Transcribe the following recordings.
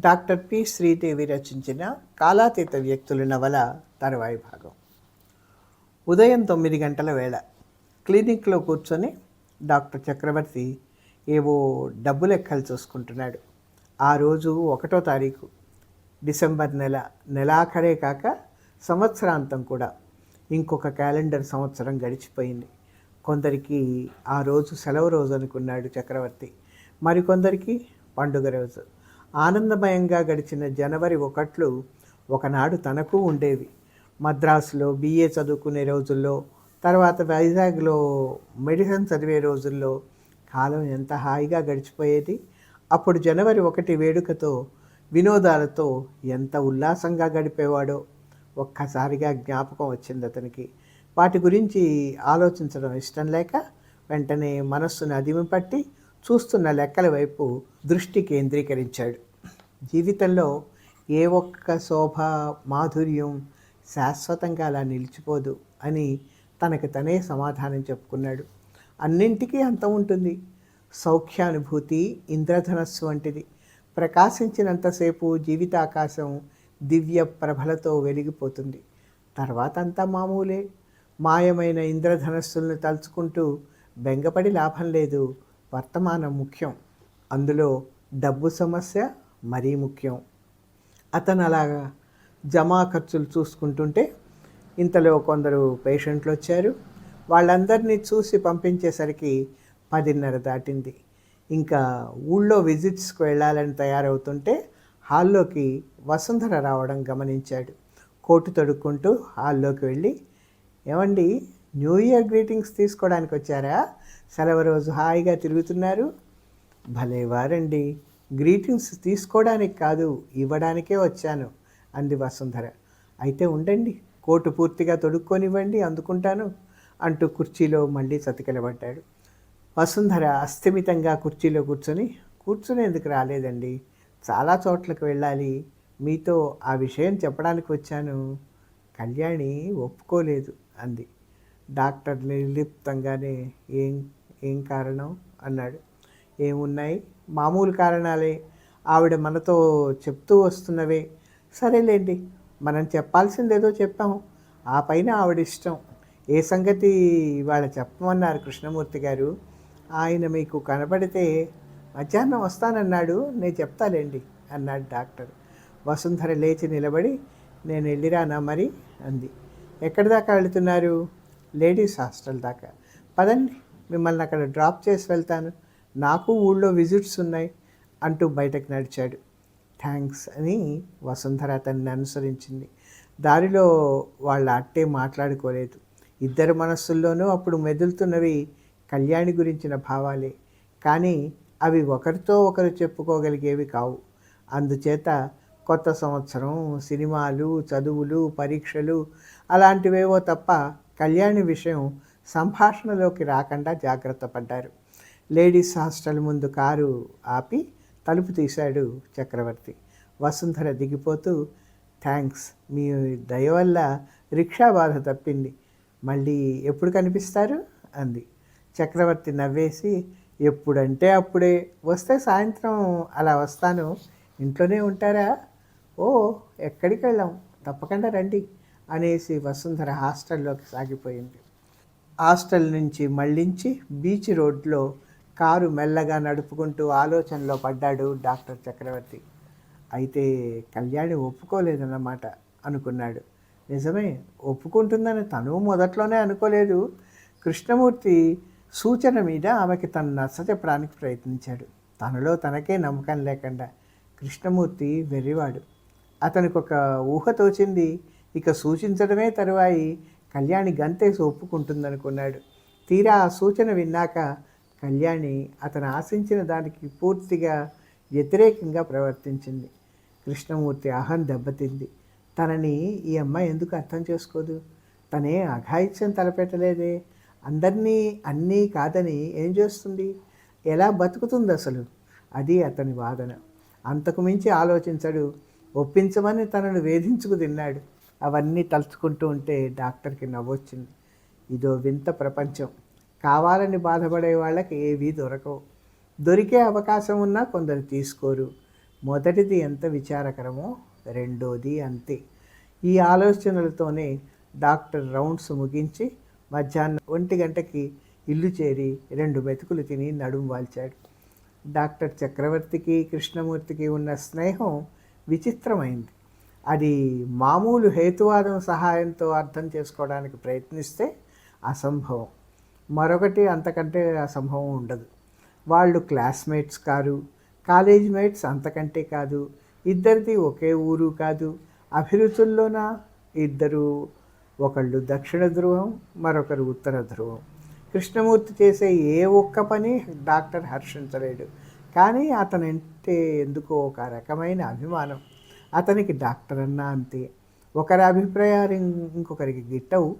Doctor P Sridevi రచించిన కాలాతీత వ్యక్తుల నవల తరువాయి భాగం. ఉదయం తొమ్మిది గంటల వేళ క్లినిక్లో కూర్చొని డాక్టర్ చక్రవర్తి ఏవో డబ్బు లెక్కలు చూసుకుంటున్నాడు. ఆ రోజు ఒకటో తారీఖు డిసెంబర్ నెల నెలాఖరే కాక సంవత్సరాంతం కూడా. ఇంకొక క్యాలెండర్ సంవత్సరం గడిచిపోయింది. కొందరికి ఆ రోజు సెలవు రోజు అనుకున్నాడు చక్రవర్తి. మరికొందరికి పండుగ రోజు. ఆనందమయంగా గడిచిన జనవరి ఒకట్లు ఒకనాడు తనకు ఉండేవి. మద్రాసులో బీఏ చదువుకునే రోజుల్లో తర్వాత వైజాగ్లో మెడిసిన్ చదివే రోజుల్లో కాలం ఎంత హాయిగా గడిచిపోయేది? అప్పుడు జనవరి ఒకటి వేడుకతో వినోదాలతో ఎంత ఉల్లాసంగా గడిపేవాడో ఒక్కసారిగా జ్ఞాపకం వచ్చింది అతనికి. వాటి గురించి ఆలోచించడం ఇష్టం లేక వెంటనే మనస్సును అదిమి పట్టి చూస్తున్న లెక్కల వైపు దృష్టి కేంద్రీకరించాడు. జీవితంలో ఏ ఒక్క శోభ మాధుర్యం శాశ్వతంగా అలా నిలిచిపోదు అని తనకు తనే సమాధానం చెప్పుకున్నాడు. అన్నింటికీ అంత ఉంటుంది. సౌఖ్యానుభూతి ఇంద్రధనస్సు వంటిది. ప్రకాశించినంతసేపు జీవితాకాశం దివ్య ప్రభలతో వెలిగిపోతుంది. తర్వాత అంతా మామూలే. మాయమైన ఇంద్రధనస్సులను తలుచుకుంటూ బెంగపడి లాభం లేదు. వర్తమానం ముఖ్యం. అందులో డబ్బు సమస్య మరీ ముఖ్యం. అతను అలాగా జమా ఖర్చులు చూసుకుంటుంటే ఇంతలో కొందరు పేషెంట్లు వచ్చారు. వాళ్ళందరినీ చూసి పంపించేసరికి పదిన్నర దాటింది. ఇంకా ఊళ్ళో విజిట్స్కి వెళ్ళాలని తయారవుతుంటే హాల్లోకి వసుంధర రావడం గమనించాడు. కోటు తొడుక్కుంటూ హాల్లోకి వెళ్ళి ఏమండి న్యూ ఇయర్ గ్రీటింగ్స్ తీసుకోవడానికి వచ్చారా? సెలవు రోజు హాయిగా తిరుగుతున్నారు. భలే వారండి. గ్రీటింగ్స్ తీసుకోవడానికి కాదు ఇవ్వడానికే వచ్చాను అంది వసుంధర. అయితే ఉండండి కోటు పూర్తిగా తొడుక్కొనివ్వండి అందుకుంటాను అంటూ కుర్చీలో మళ్ళీ చతికిలబడ్డాడు వసుంధర అస్థిమితంగా కుర్చీలో కూర్చొని కూర్చునేందుకు రాలేదండి. చాలా చోట్లకు వెళ్ళాలి. మీతో ఆ విషయం చెప్పడానికి వచ్చాను. కళ్యాణి ఒప్పుకోలేదు అంది. డాక్టర్ నిర్లిప్తంగానే ఏం ఏం కారణం? అన్నాడు. ఏమున్నాయి? మామూలు కారణాలే. ఆవిడ మనతో చెప్తూ వస్తున్నవే. సరేలేండి మనం చెప్పాల్సిందేదో చెప్పాము. ఆ పైన ఆవిడ ఇష్టం. ఏ సంగతి ఇవాళ చెప్పమన్నారు కృష్ణమూర్తి గారు? ఆయన మీకు కనబడితే మధ్యాహ్నం వస్తానన్నాడు. నేను చెప్తాలేండి అన్నాడు డాక్టర్. వసుంధర లేచి నిలబడి నేను వెళ్ళిరానా మరి? అంది. ఎక్కడి దాకా వెళుతున్నారు? లేడీస్ హాస్టల్ దాకా. పదండి. మిమ్మల్ని అక్కడ డ్రాప్ చేసి వెళ్తాను. నాకు ఊళ్ళో విజిట్స్ ఉన్నాయి అంటూ బయటకు నడిచాడు. థ్యాంక్స్ అని వసుంధర అతన్ని అనుసరించింది. దారిలో వాళ్ళ అట్టే మాట్లాడుకోలేదు. ఇద్దరు మనస్సుల్లోనూ అప్పుడు మెదులుతున్నవి కళ్యాణి గురించిన భావాలే. కానీ అవి ఒకరితో ఒకరు చెప్పుకోగలిగేవి కావు. అందుచేత కొత్త సంవత్సరం సినిమాలు చదువులు పరీక్షలు అలాంటివేవో తప్ప కళ్యాణి విషయం సంభాషణలోకి రాకుండా జాగ్రత్త పడ్డారు. లేడీస్ హాస్టల్ ముందు కారు ఆపి తలుపు తీశాడు చక్రవర్తి. వసుంధర దిగిపోతూ థ్యాంక్స్ మీ దయ వల్ల రిక్షా బాధ తప్పింది. మళ్ళీ ఎప్పుడు కనిపిస్తారు? అంది. చక్రవర్తి నవ్వేసి ఎప్పుడంటే అప్పుడే. వస్తే సాయంత్రం అలా వస్తాను. ఇంట్లోనే ఉంటారా? ఓ ఎక్కడికి వెళ్ళాం తప్పకుండా రండి. అనేసి వసుంధర హాస్టల్లోకి సాగిపోయింది. హాస్టల్ నుంచి మళ్ళించి బీచ్ రోడ్లో కారు మెల్లగా నడుపుకుంటూ ఆలోచనలో పడ్డాడు డాక్టర్ చక్రవర్తి. అయితే కళ్యాణి ఒప్పుకోలేదన్నమాట అనుకున్నాడు. నిజమే ఒప్పుకుంటుందని తను మొదట్లోనే అనుకోలేదు. కృష్ణమూర్తి సూచన మీద ఆమెకి తను నచ్చ చెప్పడానికి ప్రయత్నించాడు. తనలో తనకే నమ్మకం లేకుండా కృష్ణమూర్తి వెర్రివాడు. అతనికి ఒక ఊహ తోచింది. ఇక సూచించడమే తరువాయి. కళ్యాణి గంతేసి ఒప్పుకుంటుందనుకున్నాడు తీరా ఆ సూచన విన్నాక కళ్యాణి అతను ఆశించిన దానికి పూర్తిగా వ్యతిరేకంగా ప్రవర్తించింది. కృష్ణమూర్తి అహం దెబ్బతింది. తనని ఈ అమ్మాయి ఎందుకు అర్థం చేసుకోదు? తనే అఘాయిత్యం తలపెట్టలేదే. అందరినీ అన్నీ కాదని ఏం చేస్తుంది? ఎలా బతుకుతుంది అసలు? అది అతని వాదన. అంతకుమించి ఆలోచించడు. ఒప్పించమని తనను వేధించుకు తిన్నాడు. అవన్నీ తలుచుకుంటూ ఉంటే డాక్టర్కి నవ్వొచ్చింది. ఇదో వింత ప్రపంచం. కావాలని బాధపడే వాళ్ళకి ఏవీ దొరకవు. దొరికే అవకాశం ఉన్నా కొందరు తీసుకోరు. మొదటిది ఎంత విచారకరమో రెండోది అంతే. ఈ ఆలోచనలతోనే డాక్టర్ రౌండ్స్ ముగించి మధ్యాహ్నం ఒంటి గంటకి ఇల్లు చేరి రెండు మెతుకులు తిని నడుం వాల్చాడు. డాక్టర్ చక్రవర్తికి కృష్ణమూర్తికి ఉన్న స్నేహం విచిత్రమైంది. అది మామూలు హేతువాదం సహాయంతో అర్థం చేసుకోవడానికి ప్రయత్నిస్తే అసంభవం. మరొకటి అంతకంటే అసంభవం ఉండదు. వాళ్ళు క్లాస్మేట్స్ కారు కాలేజ్ మేట్స్ అంతకంటే కాదు ఇద్దరిది ఒకే ఊరు కాదు. అభిరుచుల్లోన ఇద్దరు ఒకళ్ళు దక్షిణ ధ్రువం మరొకరు ఉత్తర ధ్రువం. కృష్ణమూర్తి చేసే ఏ ఒక్క పని డాక్టర్ హర్షించలేడు. కానీ అతనంటే ఎందుకో ఒక రకమైన అభిమానం. అతనికి డాక్టర్ అన్నా అంతే. ఒకరి అభిప్రాయాలు ఇంకొకరికి గిట్టవు.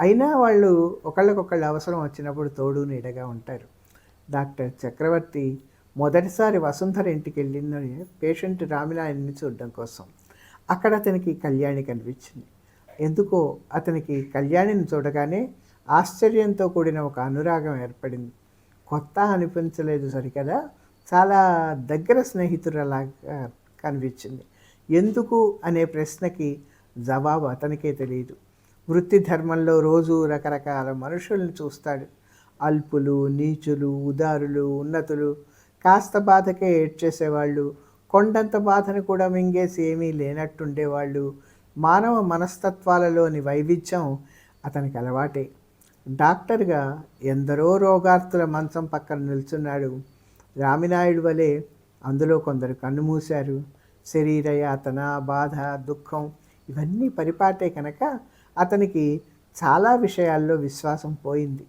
అయినా వాళ్ళు ఒకళ్ళకొకళ్ళు అవసరం వచ్చినప్పుడు తోడు నీడగా ఉంటారు. డాక్టర్ చక్రవర్తి మొదటిసారి వసుంధర ఇంటికి వెళ్ళిందని పేషెంట్ రామినాయన్ని చూడడం కోసం. అక్కడ అతనికి కళ్యాణి కనిపించింది. ఎందుకో అతనికి కళ్యాణిని చూడగానే ఆశ్చర్యంతో కూడిన ఒక అనురాగం ఏర్పడింది. కొత్త అనిపించలేదు సరికదా? చాలా దగ్గర స్నేహితురలాగా కనిపించింది. ఎందుకు అనే ప్రశ్నకి జవాబు అతనికే తెలియదు వృత్తి ధర్మంలో రోజు రకరకాల మనుషుల్ని చూస్తాడు. అల్పులు నీచులు ఉదారులు ఉన్నతులు. కాస్త బాధకే ఏడ్చేసేవాళ్ళు. కొండంత బాధను కూడా మింగేసి ఏమీ లేనట్టుండేవాళ్ళు. మానవ మనస్తత్వాలలోని వైవిధ్యం అతనికి అలవాటే. డాక్టర్గా ఎందరో రోగార్తుల మంచం పక్కన నిల్చున్నాడు. రామినాయుడు వలె అందులో కొందరు కన్నుమూశారు. మూశారు యాతన బాధ దుఃఖం ఇవన్నీ పరిపాటే కనుక అతనికి చాలా విషయాల్లో విశ్వాసం పోయింది.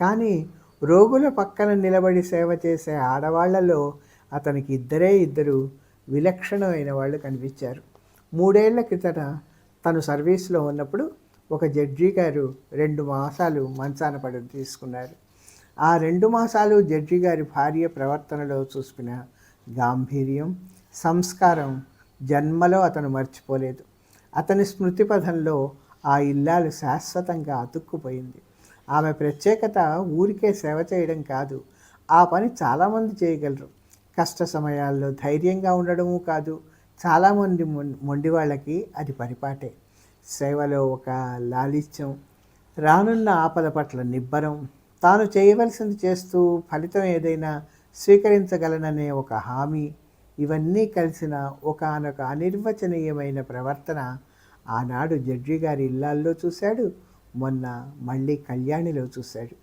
కానీ రోగుల పక్కన నిలబడి సేవ చేసే ఆడవాళ్ళలో అతనికి ఇద్దరే ఇద్దరు విలక్షణమైన వాళ్ళు కనిపించారు. మూడేళ్ళ క్రితట తను సర్వీస్లో ఉన్నప్పుడు ఒక జడ్జి గారు రెండు మాసాలు మంచాన పడి తీసుకున్నారు. ఆ రెండు మాసాలు జడ్జి గారి భార్య ప్రవర్తనలో చూసుకున్న గాంభీర్యం సంస్కారం జన్మలో అతను మర్చిపోలేదు. అతని స్మృతి పథంలో ఆ ఇల్లాలు శాశ్వతంగా అతుక్కుపోయింది. ఆమె ప్రత్యేకత ఊరికే సేవ చేయడం కాదు. ఆ పని చాలామంది చేయగలరు. కష్ట సమయాల్లో ధైర్యంగా ఉండడము కాదు. చాలామంది మొండి వాళ్ళకి అది పరిపాటే. సేవలో ఒక లాలిత్యం రానున్న ఆపద పట్ల నిబ్బరం. తాను చేయవలసింది చేస్తూ ఫలితం ఏదైనా స్వీకరించగలననే ఒక హామీ ఇవన్నీ కలిసిన ఒకనొక అనిర్వచనీయమైన ప్రవర్తన ఆనాడు జడ్జి గారి ఇళ్ళాల్లో చూశాడు మొన్న మళ్ళీ కళ్యాణిలో చూశాడు.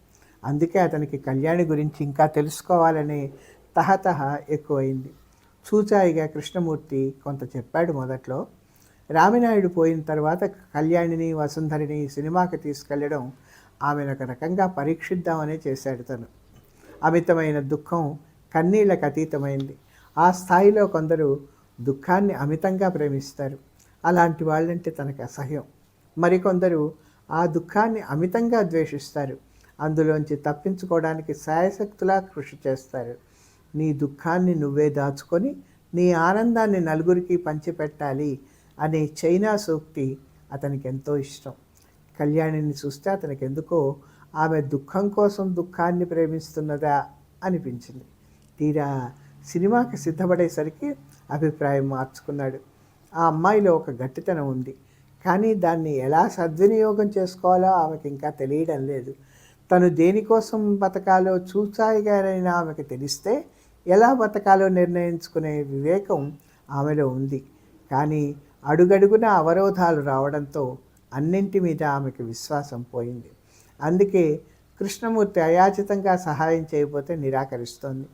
అందుకే అతనికి కళ్యాణి గురించి ఇంకా తెలుసుకోవాలనే తహతహ ఎక్కువైంది. చూచాయిగా కృష్ణమూర్తి కొంత చెప్పాడు మొదట్లో రామినాయుడు పోయిన తర్వాత కళ్యాణిని వసుంధరిని సినిమాకి తీసుకెళ్ళడం ఆమెను ఒక రకంగా పరీక్షిద్దామనే చేశాడు తను. అమితమైన దుఃఖం కన్నీళ్ళకు అతీతమైంది. ఆ స్థాయిలో కొందరు దుఃఖాన్ని అమితంగా ప్రేమిస్తారు. అలాంటి వాళ్ళంటే తనకు అసహ్యం. మరికొందరు ఆ దుఃఖాన్ని అమితంగా ద్వేషిస్తారు. అందులోంచి తప్పించుకోవడానికి సాయశక్తులా కృషి చేస్తారు. నీ దుఃఖాన్ని నువ్వే దాచుకొని నీ ఆనందాన్ని నలుగురికి పంచిపెట్టాలి అనే చైనా సూక్తి అతనికి ఎంతో ఇష్టం. కళ్యాణిని చూస్తే అతనికి ఎందుకో ఆమె దుఃఖం కోసం దుఃఖాన్ని ప్రేమిస్తున్నదా అనిపించింది. తీరా సినిమాకి సిద్ధపడేసరికి అభిప్రాయం మార్చుకున్నాడు. ఆ అమ్మాయిలో ఒక గట్టితనం ఉంది. కానీ దాన్ని ఎలా సద్వినియోగం చేసుకోవాలో ఆమెకి ఇంకా తెలియడం లేదు. తను దేనికోసం బతకాలో చూచాయిగానైనా ఆమెకు తెలిస్తే ఎలా బతకాలో నిర్ణయించుకునే వివేకం ఆమెలో ఉంది. కానీ అడుగడుగున అవరోధాలు రావడంతో అన్నింటి మీద ఆమెకు విశ్వాసం పోయింది. అందుకే కృష్ణమూర్తి అయాచితంగా సహాయం చేయకపోతే నిరాకరిస్తోంది.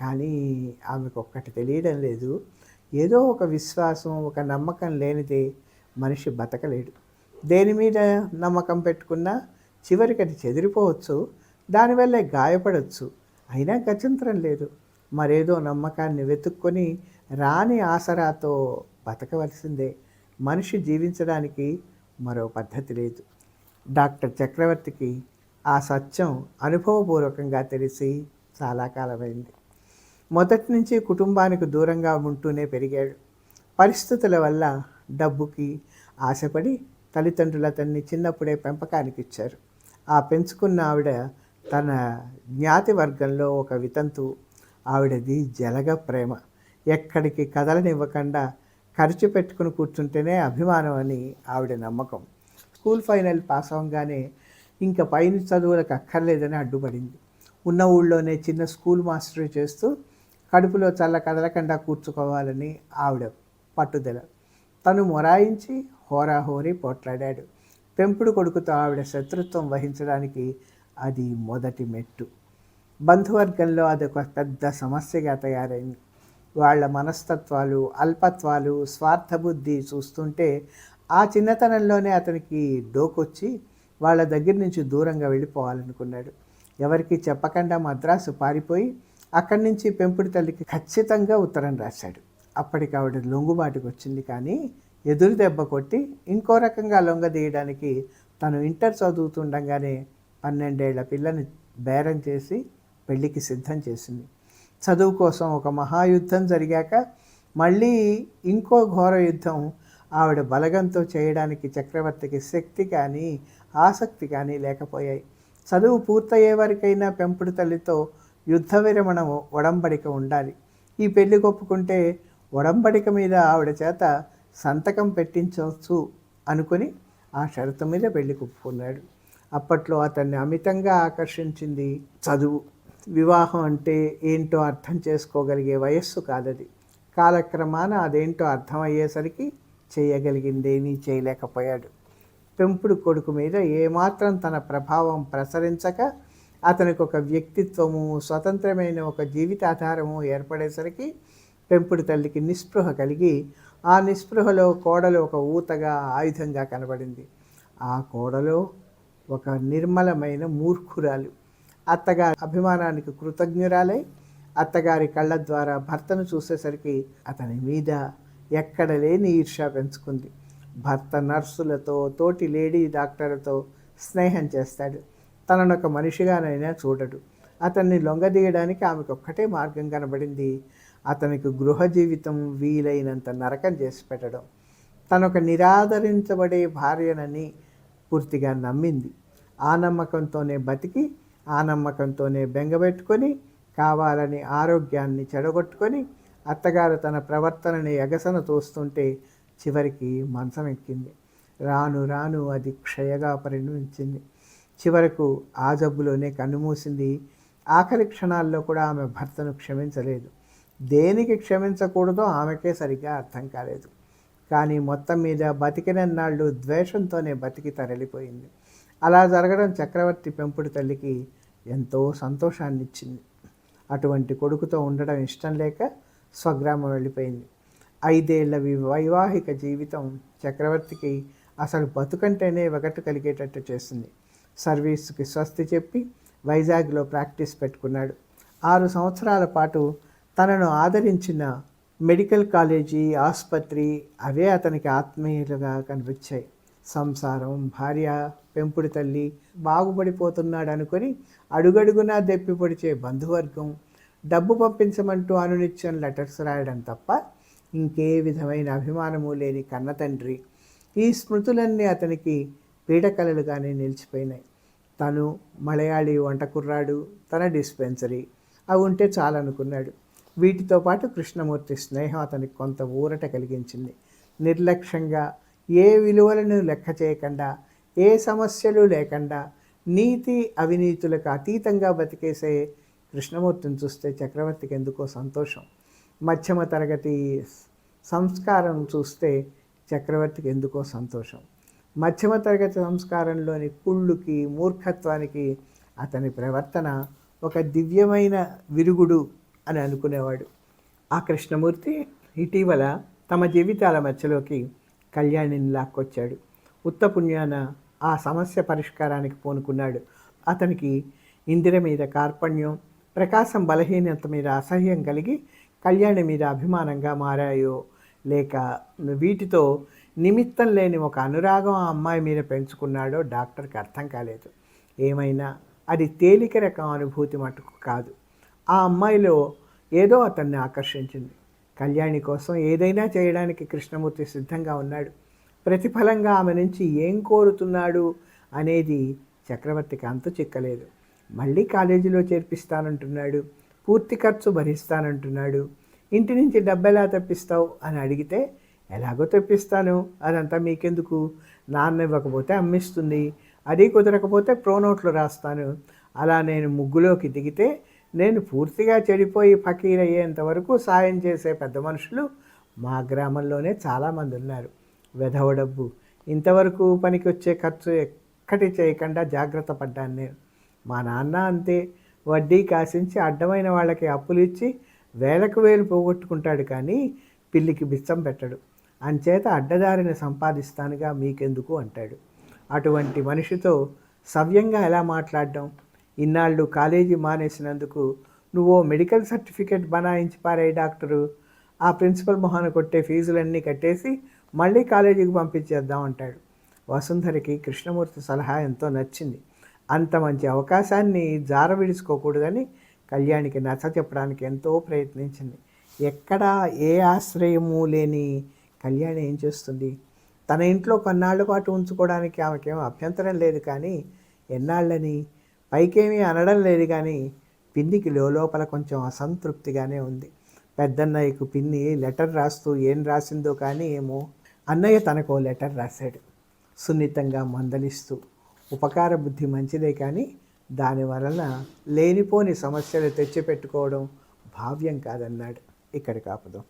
కానీ ఆమెకు ఒక్కటి తెలియడం లేదు. ఏదో ఒక విశ్వాసం ఒక నమ్మకం లేనిదే మనిషి బతకలేడు. దేని మీద నమ్మకం పెట్టుకున్నా చివరికి అది చెదిరిపోవచ్చు దానివల్లే గాయపడవచ్చు అయినా గచంతరం లేదు. మరేదో నమ్మకాన్ని వెతుక్కొని రాని ఆసరాతో బతకవలసిందే. మనిషి జీవించడానికి మరో పద్ధతి లేదు. డాక్టర్ చక్రవర్తికి ఆ సత్యం అనుభవపూర్వకంగా తెలిసి చాలా కాలమైంది. మొదటి నుంచి కుటుంబానికి దూరంగా ఉంటూనే పెరిగాడు. పరిస్థితుల వల్ల డబ్బుకి ఆశపడి తల్లిదండ్రులు అతన్ని చిన్నప్పుడే పెంపకానికి ఇచ్చారు ఆ పెంచుకున్న ఆవిడ తన జ్ఞాతి వర్గంలో ఒక వితంతు. ఆవిడది జలగ ప్రేమ. ఎక్కడికి కదలనివ్వకుండా ఖర్చు పెట్టుకుని కూర్చుంటేనే అభిమానం అని ఆవిడ నమ్మకం. స్కూల్ ఫైనల్ పాస్ అవ్వగానే ఇంకా పైన చదువులకు అక్కర్లేదని అడ్డుపడింది. ఉన్న ఊళ్ళోనే చిన్న స్కూల్ మాస్టర్ చేస్తూ కడుపులో చల్ల కదలకుండా కూర్చుకోవాలని ఆవిడ పట్టుదల. తను మొరాయించి హోరాహోరీ పోట్లాడాడు. పెంపుడు కొడుకుతో ఆవిడ శత్రుత్వం వహించడానికి అది మొదటి మెట్టు. బంధువర్గంలో అదొక పెద్ద సమస్యగా తయారైంది. వాళ్ళ మనస్తత్వాలు అల్పత్వాలు స్వార్థబుద్ధి చూస్తుంటే ఆ చిన్నతనంలోనే అతనికి డోకొచ్చి వాళ్ళ దగ్గర నుంచి దూరంగా వెళ్ళిపోవాలనుకున్నాడు. ఎవరికి చెప్పకుండా మద్రాసు పారిపోయి అక్కడి నుంచి పెంపుడు తల్లికి ఖచ్చితంగా ఉత్తరం రాశాడు. అప్పటికి ఆవిడ లొంగుబాటుకు వచ్చింది కానీ ఎదురు దెబ్బ కొట్టి ఇంకో రకంగా లొంగదీయడానికి తను ఇంటర్ చదువుతుండగానే పన్నెండేళ్ళ పిల్లని బేరం చేసి పెళ్ళికి సిద్ధం చేసింది. చదువు కోసం ఒక మహాయుద్ధం జరిగాక మళ్ళీ ఇంకో ఘోర యుద్ధం ఆవిడ బలగంతో చేయడానికి చక్రవర్తికి శక్తి కానీ ఆసక్తి కానీ లేకపోయాయి. చదువు పూర్తయ్యే వరకైనా పెంపుడు తల్లితో యుద్ధ విరమణము ఒడంబడిక ఉండాలి. ఈ పెళ్ళి ఒప్పుకుంటే ఒడంబడిక మీద ఆవిడ చేత సంతకం పెట్టించవచ్చు అనుకుని ఆ షరతు మీద పెళ్ళి ఒప్పుకున్నాడు అప్పట్లో అతన్ని అమితంగా ఆకర్షించింది చదువు. వివాహం అంటే ఏంటో అర్థం చేసుకోగలిగే వయస్సు కాదది. కాలక్రమాన అదేంటో అర్థమయ్యేసరికి చేయగలిగిందేమీ చేయలేకపోయాడు. పెంపుడు కొడుకు మీద ఏమాత్రం తన ప్రభావం ప్రసరించక అతనికి ఒక వ్యక్తిత్వము స్వతంత్రమైన ఒక జీవితాధారము ఏర్పడేసరికి పెంపుడు తల్లికి నిస్పృహ కలిగి ఆ నిస్పృహలో కోడలు ఒక ఊతగా ఆయుధంగా కనబడింది. ఆ కోడలో ఒక నిర్మలమైన మూర్ఖురాలు. అత్తగారి అభిమానానికి కృతజ్ఞురాలై అత్తగారి కళ్ళ ద్వారా భర్తను చూసేసరికి అతని మీద ఎక్కడ లేని ఈర్ష పెంచుకుంది. భర్త నర్సులతో తోటి లేడీ డాక్టర్లతో స్నేహం చేస్తాడు. తనను ఒక మనిషిగానైనా చూడడు. అతన్ని లొంగదీయడానికి ఆమెకు ఒక్కటే మార్గం కనబడింది. అతనికి గృహ జీవితం వీలైనంత నరకం చేసి పెట్టడం. తనొక నిరాదరించబడే భార్యనని పూర్తిగా నమ్మింది. ఆ నమ్మకంతోనే బతికి ఆ నమ్మకంతోనే బెంగబెట్టుకొని కావాలని ఆరోగ్యాన్ని చెడగొట్టుకొని అత్తగారు తన ప్రవర్తనని ఎగసన తోస్తుంటే చివరికి మంచం ఎక్కింది. రాను రాను అది క్షయగా పరిణమించింది. చివరకు ఆ జబ్బులోనే కన్నుమూసింది. ఆఖరి క్షణాల్లో కూడా ఆమె భర్తను క్షమించలేదు. దేనికి క్షమించకూడదో ఆమెకే సరిగ్గా అర్థం కాలేదు. కానీ మొత్తం మీద బతికినన్నాళ్ళు ద్వేషంతోనే బతికి తరలిపోయింది. అలా జరగడం చక్రవర్తి పెంపుడు తల్లికి ఎంతో సంతోషాన్నిచ్చింది. అటువంటి కొడుకుతో ఉండడం ఇష్టం లేక స్వగ్రామం వెళ్ళిపోయింది. ఐదేళ్ళ వైవాహిక జీవితం చక్రవర్తికి అసలు బతుకంటేనే వెగట్టు కలిగేటట్టు చేసింది సర్వీస్కి స్వస్తి చెప్పి వైజాగ్లో ప్రాక్టీస్ పెట్టుకున్నాడు. ఆరు సంవత్సరాల పాటు తనను ఆదరించిన మెడికల్ కాలేజీ ఆసుపత్రి అవే అతనికి ఆత్మీయులుగా కనిపించాయి. సంసారం భార్య పెంపుడు తల్లి బాగుపడిపోతున్నాడు అనుకొని అడుగడుగునా దెప్పి పొడిచే బంధువర్గం డబ్బు పంపించమంటూ అనునిత్యం లెటర్స్ రాయడం తప్ప ఇంకే విధమైన అభిమానము లేని కన్న తండ్రి. ఈ స్మృతులన్నీ అతనికి పీడకలలుగానే నిలిచిపోయినాయి. తను మలయాళీ వంటకుర్రాడు తన డిస్పెన్సరీ. అవి ఉంటే చాలనుకున్నాడు. వీటితో పాటు కృష్ణమూర్తి స్నేహం అతనికి కొంత ఊరట కలిగించింది. నిర్లక్ష్యంగా ఏ విలువలను లెక్క చేయకుండా ఏ సమస్యలు లేకుండా నీతి అవినీతులకు అతీతంగా బతికేసే కృష్ణమూర్తిని చూస్తే చక్రవర్తికి ఎందుకో సంతోషం. మధ్యమ తరగతి సంస్కారం చూస్తే చక్రవర్తికి ఎందుకో సంతోషం. మధ్యమ తరగతి సంస్కారంలోని కుళ్ళుకి మూర్ఖత్వానికి అతని ప్రవర్తన ఒక దివ్యమైన విరుగుడు అని అనుకునేవాడు. ఆ కృష్ణమూర్తి ఇటీవల తమ జీవితాల మధ్యలోకి కళ్యాణిని లాక్కొచ్చాడు. ఉత్తపుణ్యాన ఆ సమస్య పరిష్కారానికి పూనుకున్నాడు. అతనికి ఇందిర మీద కార్పణ్యం ప్రకాశం బలహీనత మీద అసహ్యం కలిగి కళ్యాణి మీద అభిమానంగా మారాయో లేక వీటితో నిమిత్తం లేని ఒక అనురాగం ఆ అమ్మాయి మీద పెంచుకున్నాడో డాక్టర్కి అర్థం కాలేదు. ఏమైనా అది తేలిక రకం అనుభూతి మటుకు కాదు. ఆ అమ్మాయిలో ఏదో అతన్ని ఆకర్షించింది. కళ్యాణి కోసం ఏదైనా చేయడానికి కృష్ణమూర్తి సిద్ధంగా ఉన్నాడు. ప్రతిఫలంగా ఆమె నుంచి ఏం కోరుతున్నాడు అనేది చక్రవర్తికి అంతు చిక్కలేదు. మళ్ళీ కాలేజీలో చేర్పిస్తానంటున్నాడు పూర్తి ఖర్చు భరిస్తానంటున్నాడు ఇంటి నుంచి డబ్బు ఎలా తెప్పిస్తావు అని అడిగితే ఎలాగో తెప్పిస్తాను అదంతా మీకెందుకు? నాన్న ఇవ్వకపోతే అమ్మిస్తుంది అది కుదరకపోతే ప్రోనోట్లు రాస్తాను. అలా నేను ముగ్గులోకి దిగితే నేను పూర్తిగా చెడిపోయి ఫకీర్ అయ్యేంత వరకు సాయం చేసే పెద్ద మనుషులు మా గ్రామంలోనే చాలామంది ఉన్నారు. వెధవ డబ్బు. ఇంతవరకు పనికి వచ్చే ఖర్చు ఎక్కటి చేయకుండా జాగ్రత్త పడ్డాను నేను. మా నాన్న అంతే. వడ్డీ కాసించి అడ్డమైన వాళ్ళకి అప్పులు ఇచ్చి వేలకు వేలు పోగొట్టుకుంటాడు కానీ పిల్లికి బిచ్చం పెట్టడు. అంచేత అడ్డదారిని సంపాదిస్తానుగా మీకెందుకు అంటాడు. అటువంటి మనిషితో సవ్యంగా ఎలా మాట్లాడడం? ఇన్నాళ్ళు కాలేజీ మానేసినందుకు నువ్వు మెడికల్ సర్టిఫికేట్ బనాయించి పారాయి డాక్టరు. ఆ ప్రిన్సిపల్ మొహాన కొట్టే ఫీజులన్నీ కట్టేసి మళ్ళీ కాలేజీకి పంపించేద్దాం అంటాడు. వసుంధరకి కృష్ణమూర్తి సలహా ఎంతో నచ్చింది. అంత మంచి అవకాశాన్ని జార విడుచుకోకూడదని కళ్యాణికి నచ్చ చెప్పడానికి ఎంతో ప్రయత్నించింది. ఎక్కడా ఏ ఆశ్రయము లేని కళ్యాణి ఏం చేస్తుంది? తన ఇంట్లో కొన్నాళ్ళ పాటు ఉంచుకోవడానికి ఆమెకేం అభ్యంతరం లేదు కానీ ఎన్నాళ్ళని? పైకేమీ అనడం లేదు కానీ పిన్నికి లోపల కొంచెం అసంతృప్తిగానే ఉంది. పెద్దన్నయ్యకు పిన్ని లెటర్ రాస్తూ ఏం రాసిందో కానీ ఏమో అన్నయ్య తనకు ఓ లెటర్ రాశాడు. సున్నితంగా మందలిస్తూ ఉపకార బుద్ధి మంచిదే కానీ దాని వలన లేనిపోని సమస్యలు తెచ్చిపెట్టుకోవడం భావ్యం కాదన్నాడు. ఇక్కడికి ఆపుదాం.